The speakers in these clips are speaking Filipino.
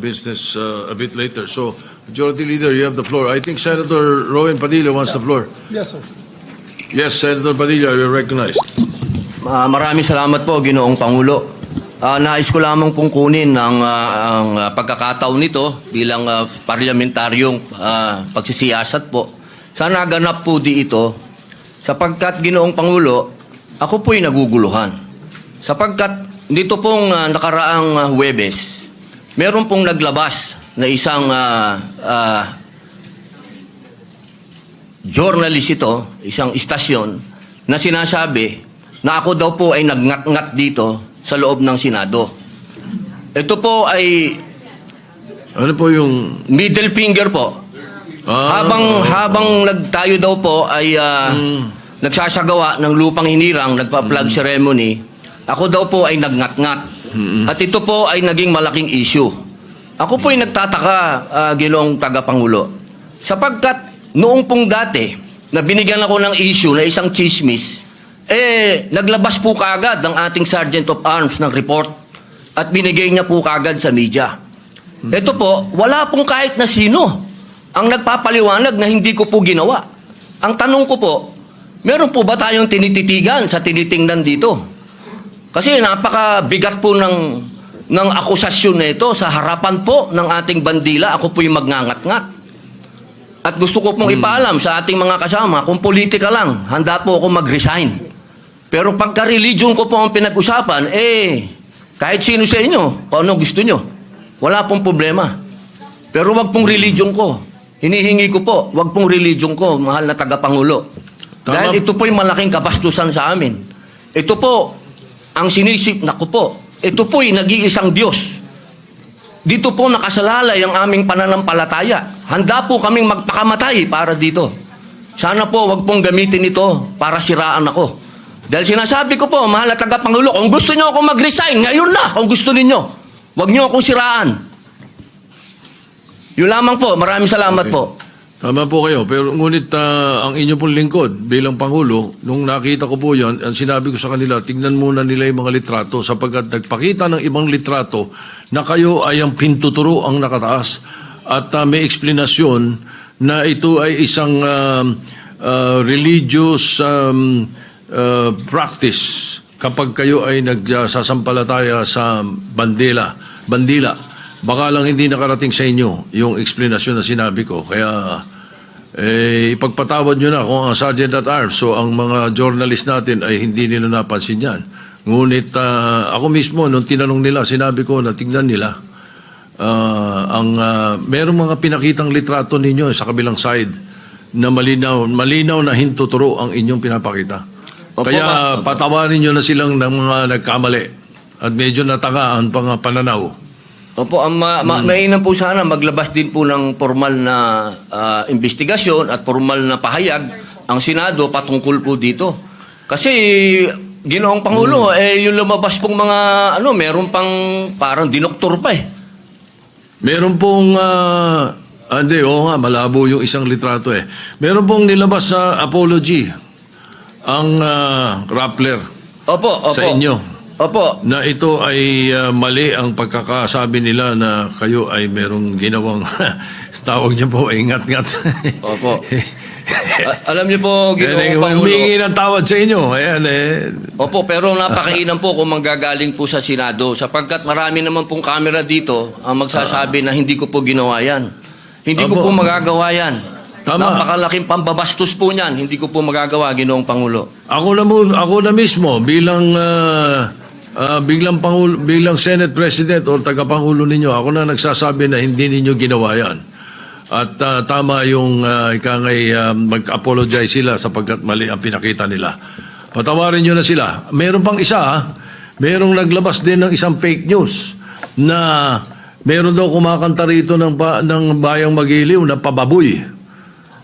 business uh, a bit later. So, Majority Leader, you have the floor. I think Senator Rowan Padilla wants the floor. Yes, sir. Yes, Senator Padilla, you're recognized. Ah, maraming salamat po, Ginoong Pangulo. Ah, nais ko lamang pong kunin ang, ah, ang ah, pagkakataon nito bilang ah, parlamentaryong ah, pagsisiyasat po. Sana ganap po di ito sapagkat Ginoong Pangulo, ako po'y naguguluhan. Sapagkat dito pong ah, nakaraang ah, Huwebes, meron pong naglabas na isang ah, ah, journalist ito, isang istasyon, na sinasabi na ako daw po ay nagngat-ngat dito sa loob ng Senado. Ito po ay Ano po yung... middle finger po. Ah, habang habang nagtayo daw po ay ah, nagsasagawa ng lupang hinirang, nagpa-flag ceremony, ako daw po ay nagngat-ngat. At ito po ay naging malaking issue. Ako po ay nagtataka, ah, Ginoong Tagapangulo. Sapagkat noong pong dati, na binigyan ako ng issue na isang chismis, eh, naglabas po kaagad ng ating Sergeant of Arms ng report at binigay niya po kaagad sa media. Ito po, wala pong kahit na sino ang nagpapaliwanag na hindi ko po ginawa. Ang tanong ko po, meron po ba tayong tinititigan sa tinitingnan dito? Kasi napakabigat po ng, ng akusasyon na ito sa harapan po ng ating bandila. Ako po yung magngangat-ngat. At gusto ko pong ipaalam sa ating mga kasama, kung politika lang, handa po ako mag-resign. Pero pagka religion ko po ang pinag-usapan, eh, kahit sino sa inyo, kung ano gusto nyo, wala pong problema. Pero wag pong religion ko. Hinihingi ko po, wag pong religion ko, mahal na tagapangulo. Tama. Dahil ito po yung malaking kabastusan sa amin. Ito po, ang sinisip na ko po, ito po yung nag-iisang Diyos. Dito po nakasalalay ang aming pananampalataya. Handa po kaming magpakamatay para dito. Sana po wag pong gamitin ito para siraan ako. Dahil sinasabi ko po, mahal na tagapangulo, kung gusto niyo ako mag-resign, ngayon na, kung gusto ninyo. Huwag niyo akong siraan. Yun lamang po. Maraming salamat Okay. po. Tama po kayo, pero ngunit ah, ang inyo pong lingkod bilang Pangulo, nung nakita ko po yon, ang sinabi ko sa kanila, tingnan muna nila yung mga litrato sapagkat nagpakita ng ibang litrato na kayo ay ang pintuturo ang nakataas at ah, may eksplanasyon na ito ay isang um, ah, religious um, ah, practice kapag kayo ay nagsasampalataya sa bandila, bandila. Baka lang hindi nakarating sa inyo yung explanation na sinabi ko. Kaya eh, ipagpatawad nyo na kung ang Sergeant at Arms. So ang mga journalist natin ay hindi nila napansin yan. Ngunit ah, ako mismo, nung tinanong nila, sinabi ko na tingnan nila. ah, ang ah, merong mga pinakitang litrato ninyo sa kabilang side na malinaw, malinaw na hintuturo ang inyong pinapakita. Opo, Kaya ba- patawarin nyo na silang ng mga nagkamali at medyo natagaan pang pananaw. Opo, ang ma- ma- mainam po sana maglabas din po ng formal na ah, investigasyon at formal na pahayag ang Senado patungkol po dito. Kasi Ginoong Pangulo, eh yung lumabas pong mga ano, meron pang parang dinoktor pa eh. Meron pong, ah, hindi, oo nga, malabo yung isang litrato eh. Meron pong nilabas sa apology ang ah, Rappler Opo, opo. sa inyo Opo. na ito ay ah, mali ang pagkakasabi nila na kayo ay merong ginawang, tawag niyo po, ingat-ngat. Opo. Alam niyo po, Ginoong Pangulo. humingi ng tawad sa inyo. Ayan eh. Opo, pero napakainam po kung manggagaling po sa Senado sapagkat marami naman pong kamera dito ang magsasabi na hindi ko po ginawa yan. Hindi ko Opo. po magagawa yan. Tama. Napakalaking pambabastos po niyan. Hindi ko po magagawa, Ginoong Pangulo. Ako na mo, ako na mismo bilang ah, ah, biglang pangulo, bilang Senate President o tagapangulo ninyo, ako na nagsasabi na hindi ninyo ginawa 'yan. At ah, tama yung uh, ikangay ah, mag-apologize sila sapagkat mali ang pinakita nila. Patawarin nyo na sila. Meron pang isa, ah. merong naglabas din ng isang fake news na meron daw kumakanta rito ng, ng bayang magiliw na pababoy.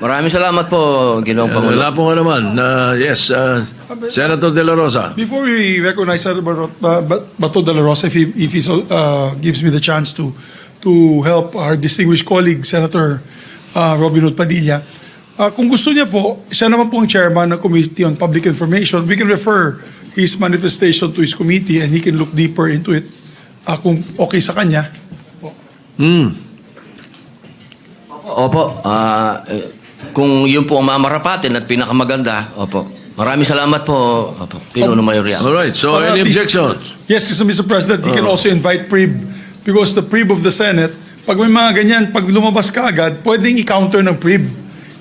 Maraming salamat po, Ginoong Pangulo. Wala po nga naman. Uh, yes, uh, Senator De La Rosa. Before we recognize Senator uh, Bato de la Rosa, if he, if he so, uh, gives me the chance to to help our distinguished colleague, Senator uh, Robin Hood Padilla, uh, kung gusto niya po, siya naman po ang chairman ng Committee on Public Information, we can refer his manifestation to his committee and he can look deeper into it uh, kung okay sa kanya. Hmm. Opo, ah, eh, kung yun po ang mamarapatin at pinakamaganda, opo. Maraming salamat po, opo, Pinuno Mayoria. All right, so any objections? Yes, kasi Mr. President, he can Oh. also invite PRIB because the PRIB of the Senate, pag may mga ganyan, pag lumabas ka agad, pwedeng i-counter ng PRIB.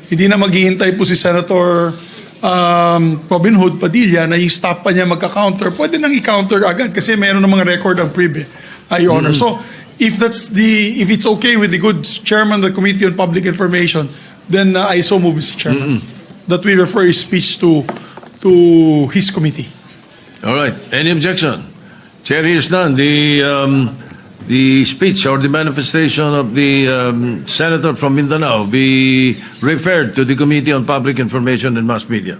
Hindi na maghihintay po si Senator um, Robin Hood Padilla na yung stop pa niya magka-counter. Pwede nang i-counter agad kasi meron ng mga record ang PRIB eh, uh, Your Honor. So, if that's the, if it's okay with the good chairman of the Committee on Public Information, then uh, I so move, Mr. Chairman, that we refer his speech to to his committee. All right, any objection? Chair hears none. The, um, the speech or the manifestation of the um, senator from Mindanao be referred to the Committee on Public Information and Mass Media.